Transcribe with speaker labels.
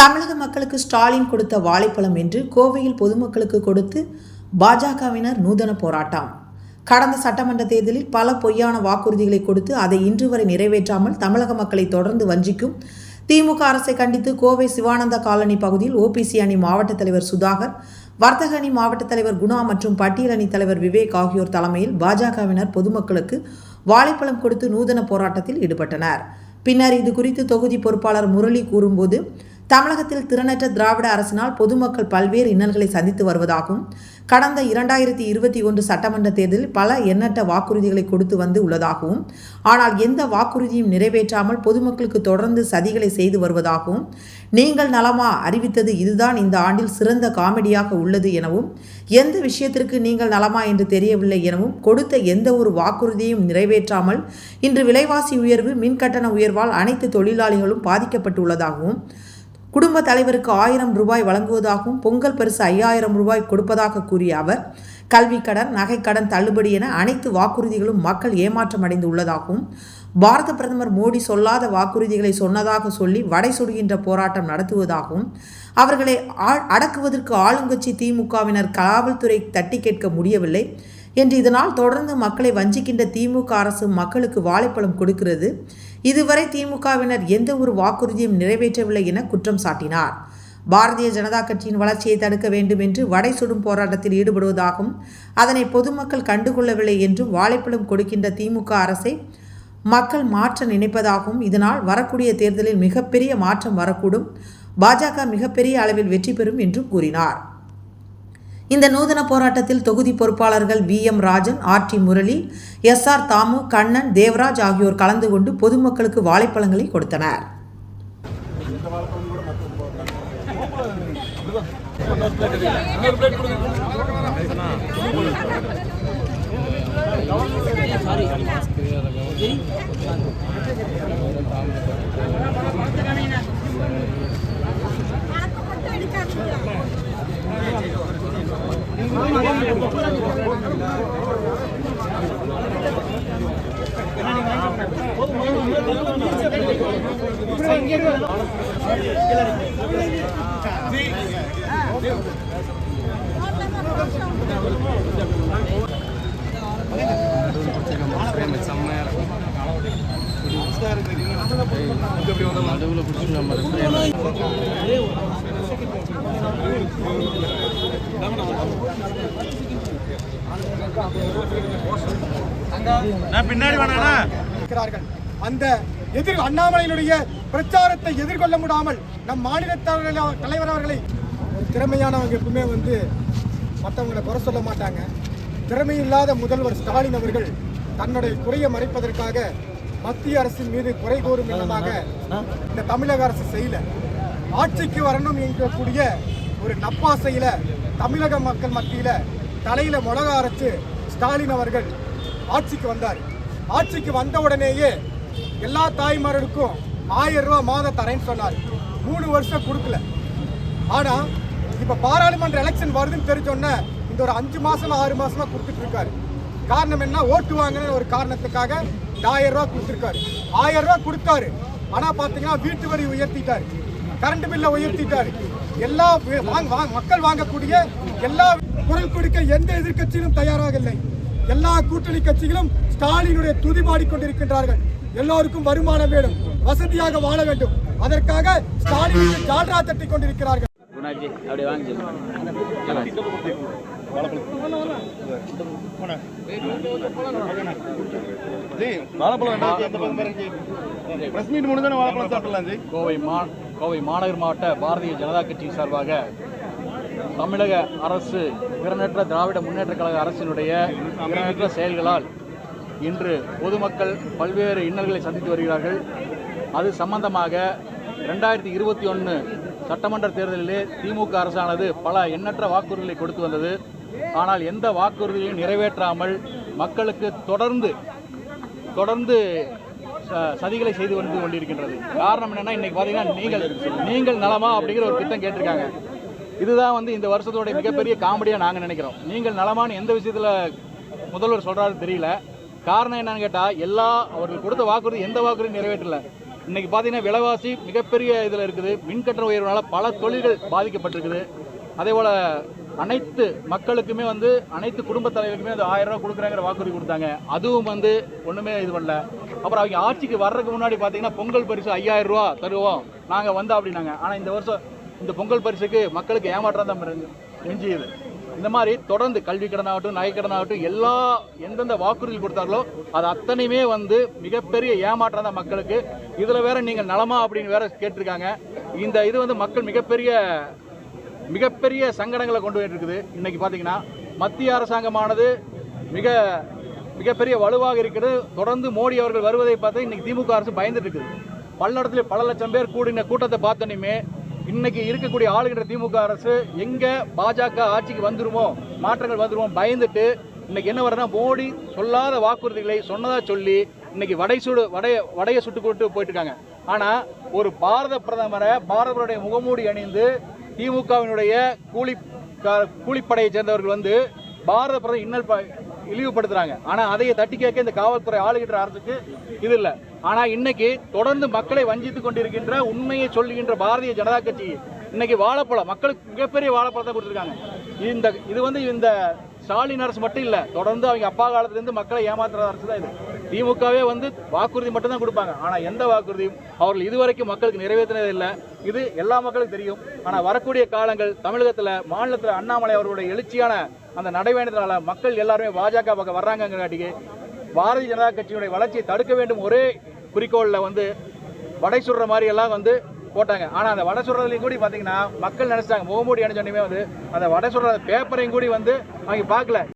Speaker 1: தமிழக மக்களுக்கு ஸ்டாலின் கொடுத்த வாழைப்பழம் என்று கோவையில் பொதுமக்களுக்கு கொடுத்து பாஜகவினர் நூதன போராட்டம். கடந்த சட்டமன்ற தேர்தலில் பல பொய்யான வாக்குறுதிகளை கொடுத்து அதை இன்று வரை நிறைவேற்றாமல் தமிழக மக்களை தொடர்ந்து வஞ்சிக்கும் திமுக அரசை கண்டித்து கோவை சிவானந்த காலனி பகுதியில் ஓபிசி அணி மாவட்ட தலைவர் சுதாகர் வர்த்தக அணி மாவட்ட தலைவர் குணா மற்றும் பட்டியல் அணி தலைவர் விவேக் ஆகியோர் தலைமையில் பாஜகவினர் பொதுமக்களுக்கு வாழைப்பழம் கொடுத்து நூதன போராட்டத்தில் ஈடுபட்டனர். பின்னர் இது குறித்து தொகுதி பொறுப்பாளர் முரளி கூறும்போது தமிழகத்தில் திறனற்ற திராவிட அரசினால் பொதுமக்கள் பல்வேறு இன்னல்களை சந்தித்து வருவதாகவும் கடந்த இரண்டாயிரத்தி இருபத்தி ஒன்று சட்டமன்ற தேர்தலில் பல எண்ணற்ற வாக்குறுதிகளை கொடுத்து வந்து உள்ளதாகவும் ஆனால் எந்த வாக்குறுதியும் நிறைவேற்றாமல் பொதுமக்களுக்கு தொடர்ந்து சதிகளை செய்து வருவதாகவும் நீங்கள் நலமா அறிவித்தது இதுதான் இந்த ஆண்டில் சிறந்த காமெடியாக உள்ளது எனவும் எந்த விஷயத்திற்கு நீங்கள் நலமா என்று தெரியவில்லை எனவும் கொடுத்த எந்த ஒரு வாக்குறுதியும் நிறைவேற்றாமல் இன்று விலைவாசி உயர்வு மின்கட்டண உயர்வால் அனைத்து தொழிலாளிகளும் பாதிக்கப்பட்டுள்ளதாகவும் குடும்ப தலைவருக்கு ஆயிரம் ரூபாய் வழங்குவதாகவும் பொங்கல் பரிசு ஐயாயிரம் ரூபாய் கொடுப்பதாக கூறிய அவர் கல்வி கடன் நகைக்கடன் தள்ளுபடி என அனைத்து வாக்குறுதிகளும் மக்கள் ஏமாற்றம் அடைந்து உள்ளதாகவும் பாரத பிரதமர் மோடி சொல்லாத வாக்குறுதிகளை சொன்னதாக சொல்லி வடை சுடுகின்ற போராட்டம் நடத்துவதாகவும் அவர்களை அடக்குவதற்கு ஆளுங்கட்சி திமுகவினர் காவல்துறை தட்டி கேட்க முடியவில்லை என்று இதனால் தொடர்ந்து மக்களை வஞ்சிக்கின்ற திமுக அரசு மக்களுக்கு வாழைப்பழம் கொடுக்கிறது. இதுவரை திமுகவினர் எந்த ஒரு வாக்குறுதியும் நிறைவேற்றவில்லை என குற்றம் சாட்டினார். பாரதிய ஜனதா கட்சியின் வளர்ச்சியை தடுக்க வேண்டும் என்று வடை சுடும் போராட்டத்தில் ஈடுபடுவதாகவும் அதனை பொதுமக்கள் கண்டுகொள்ளவில்லை என்றும் வாழைப்பழம் கொடுக்கின்ற திமுக அரசை மக்கள் மாற்ற நினைப்பதாகவும் இதனால் வரக்கூடிய தேர்தலில் மிகப்பெரிய மாற்றம் வரக்கூடும். பாஜக மிகப்பெரிய அளவில் வெற்றி பெறும் என்றும் கூறினார். இந்த நூதன போராட்டத்தில் தொகுதி பொறுப்பாளர்கள் V M Rajan R D Murali S R Thamu Kannan Devaraj ஆகியோர் கலந்து கொண்டு பொதுமக்களுக்கு வாழைப்பழங்களை கொடுத்தனர்.
Speaker 2: நான் பின்னாடி வேணாண்ணா
Speaker 3: இருக்கிறார்கள். அந்த எதிர் அண்ணாமலையினுடைய பிரச்சாரத்தை எதிர்கொள்ள முடியாமல் நம் மாநில தலைவர் அவர்களை ஒரு திறமையானவங்க எப்பவுமே வந்து மற்றவங்களை குறை சொல்ல மாட்டாங்க. திறமை இல்லாத முதல்வர் ஸ்டாலின் அவர்கள் தன்னுடைய குறையை மறைப்பதற்காக மத்திய அரசின் மீது குறை கூறும் விதமாக இந்த தமிழக அரசு செய்யல. ஆட்சிக்கு வரணும் என்கக்கூடிய ஒரு நப்பாசையில தமிழக மக்கள் மத்தியில தலையில மிளகா அரைச்சு ஸ்டாலின் அவர்கள் ஆட்சிக்கு வந்தார். ஆட்சிக்கு வந்த உடனேயே எல்லா தாய்மார்களுக்கும் ஆயிரம் ரூபாய் மாதம் தரேன்னு சொன்னார். மூணு வருஷம் கொடுக்கல. ஆனா இப்ப பாராளுமன்ற எலெக்ஷன் வருதுன்னு தெரிஞ்சோன்னே இந்த ஒரு அஞ்சு மாசமா ஆறு மாசமா கொடுத்துட்டு இருக்காரு. காரணம் என்ன? ஓட்டு வாங்கின ஒரு காரணத்துக்காக ஆயிரம் ரூபா கொடுத்துருக்காரு. ஆயிரம் ரூபா கொடுத்தாரு. ஆனா பாத்தீங்கன்னா வீட்டு வரி உயர்த்திட்டாரு. கரண்ட் பில்லை உயர்த்திட்டாரு. எல்லா மக்கள் வாங்கக்கூடிய எல்லா குரல் கொடுக்க எந்த எதிர்க்கட்சியிலும் தயாராக இல்லை எல்லா கூட்டணி கட்சிகளும் ஸ்டாலினுடைய துதிபாடி கொண்டிருக்கின்றார்கள் எல்லோருக்கும் வருமானம் வேணும். வசதியாக வாழ வேண்டும். அதற்காக ஸ்டாலினுக்கு ஜால்ரா தட்டி கொண்டிருக்கிறார்கள்
Speaker 4: கோவை மாநகர் மாவட்ட பாரதிய ஜனதா கட்சி சார்பாக தமிழக அரசு திறனற்ற திராவிட முன்னேற்ற கழக அரசினுடைய திறனற்ற செயல்களால் இன்று பொதுமக்கள் பல்வேறு இன்னல்களை சந்தித்து வருகிறார்கள். அது சம்பந்தமாக ரெண்டாயிரத்தி இருபத்தி ஒன்று சட்டமன்ற தேர்தலிலே திமுக அரசானது பல எண்ணற்ற வாக்குறுதிகளை கொடுத்து வந்தது. ஆனால் எந்த வாக்குறுதியையும் நிறைவேற்றாமல் மக்களுக்கு தொடர்ந்து தொடர்ந்து ச- சதிகளை செய்து வந்து கொண்டிருக்கின்றது. காரணம் என்னன்னா இன்னைக்கு பார்த்தீங்கன்னா நீங்கள் நீங்கள் நலமா அப்படிங்கிற ஒரு திட்டம் கேட்டிருக்காங்க. இதுதான் வந்து இந்த வருஷத்தோட மிகப்பெரிய காமெடியாக நாங்கள் நினைக்கிறோம். நீங்கள் நலமான்னு எந்த விஷயத்தில் முதல்வர் சொல்கிறாரு தெரியல. காரணம் என்னன்னு கேட்டால் எல்லா அவர்கள் கொடுத்த வாக்குறுதி எந்த வாக்குறுதி நிறைவேற்றல. இன்னைக்கு பார்த்தீங்கன்னா விலைவாசி மிகப்பெரிய இதில் இருக்குது. மின்கட்டண உயர்வுனால பல தொழில்கள் பாதிக்கப்பட்டிருக்குது. அதே போல் அனைத்து மக்களுக்குமே வந்து அனைத்து குடும்ப தலைவருக்குமே அது ஆயிரம் ரூபா கொடுக்குறாங்கிற வாக்குறுதி கொடுத்தாங்க. அதுவும் வந்து ஒன்றுமே இது பண்ணல. அப்புறம் அவங்க ஆட்சிக்கு வர்றதுக்கு முன்னாடி பார்த்தீங்கன்னா பொங்கல் பரிசு ஐயாயிரம் ரூபா தருவோம். நாங்கள் வந்தா அப்படின்னாங்க. ஆனால் இந்த வருஷம் இந்த பொங்கல் பரிசுக்கு மக்களுக்கு ஏமாற்றம் தான் மிஞ்சி- மிஞ்சியது. இந்த மாதிரி தொடர்ந்து கல்வி கடனாகட்டும் நகை கடனாகட்டும் எல்லா எந்தெந்த வாக்குறுதி கொடுத்தார்களோ அது அத்தனையுமே வந்து மிகப்பெரிய ஏமாற்றம் தான் மக்களுக்கு. இதில் வேற நீங்கள் நலமா அப்படின்னு வேற கேட்டிருக்காங்க. இந்த இது வந்து மக்கள் மிகப்பெரிய மிகப்பெரிய சங்கடங்களை கொண்டு போயிட்டு இருக்குது இன்னைக்கு பார்த்தீங்கன்னா மத்திய அரசாங்கமானது மிக மிகப்பெரிய வலுவாக இருக்கிறது. தொடர்ந்து மோடி அவர்கள் வருவதை பார்த்து இன்னைக்கு திமுக அரசு பயந்துட்டு இருக்குது பல்லடத்துல பல லட்சம் பேர் கூடின கூட்டத்தை பார்த்தோன்னே இன்னைக்கு இருக்கக்கூடிய ஆளுகின்ற திமுக அரசு எங்க பாஜக ஆட்சிக்கு வந்துருமோ மாற்றங்கள் வந்துருமோ பயந்துட்டு இன்னைக்கு என்ன வருதுன்னா மோடி சொல்லாத வாக்குறுதிகளை சொன்னதா சொல்லி இன்னைக்கு வடை சுடு வடைய வடையை சுட்டு கொண்டு போயிட்டு இருக்காங்க ஆனா ஒரு பாரத பிரதமரை பாரதருடைய முகமூடி அணிந்து திமுகவினுடைய கூலி கூலிப்படையை சேர்ந்தவர்கள் வந்து பாரத பிரதமர் இன்னல் ப- இழிவுபடுத்துறாங்க. ஆனா அதையே தட்டி கேட்க இந்த காவல்துறை ஆளுகின்ற அரசுக்கு இது இல்லை. ஆனா இன்னைக்கு தொடர்ந்து மக்களை வஞ்சித்துக் கொண்டிருக்கின்ற உண்மையை சொல்லுகின்ற பாரதிய ஜனதா கட்சி இன்னைக்கு வாழைப்பழம் மக்களுக்கு மிகப்பெரிய வாழைப்பழத்தை கொடுத்துருக்காங்க. இந்த இது வந்து இந்த ஸ்டாலின் அரசு மட்டும் இல்லை தொடர்ந்து அவங்க அப்பா காலத்துலேருந்து மக்களை ஏமாத்துற அரசு தான் இது. திமுகவே வந்து வாக்குறுதி மட்டும்தான் கொடுப்பாங்க. ஆனால் எந்த வாக்குறுதியும் அவர்கள் இதுவரைக்கும் மக்களுக்கு நிறைவேற்றினது இல்லை. இது எல்லா மக்களுக்கும் தெரியும். ஆனால் வரக்கூடிய காலங்கள் தமிழகத்தில் மாநிலத்தில் அண்ணாமலை அவர்களுடைய எழுச்சியான அந்த நடைபயணத்தினால மக்கள் எல்லாருமே பாஜக பக்கம் வர்றாங்கங்கிறாட்டிக்கு பாரதிய ஜனதா கட்சியினுடைய வளர்ச்சியை தடுக்க வேண்டும் ஒரே குறிக்கோளில் வந்து வடை சுடுற மாதிரி எல்லாம் வந்து போட்டாங்க. ஆனால் அந்த வடை சுடுறதுலையும் கூட பார்த்தீங்கன்னா மக்கள் நினைச்சாங்க. முகமூடி அணிஞ்சோடனே வந்து அந்த வடை சுடுற பேப்பரையும் கூட வந்து அவங்க பார்க்கல.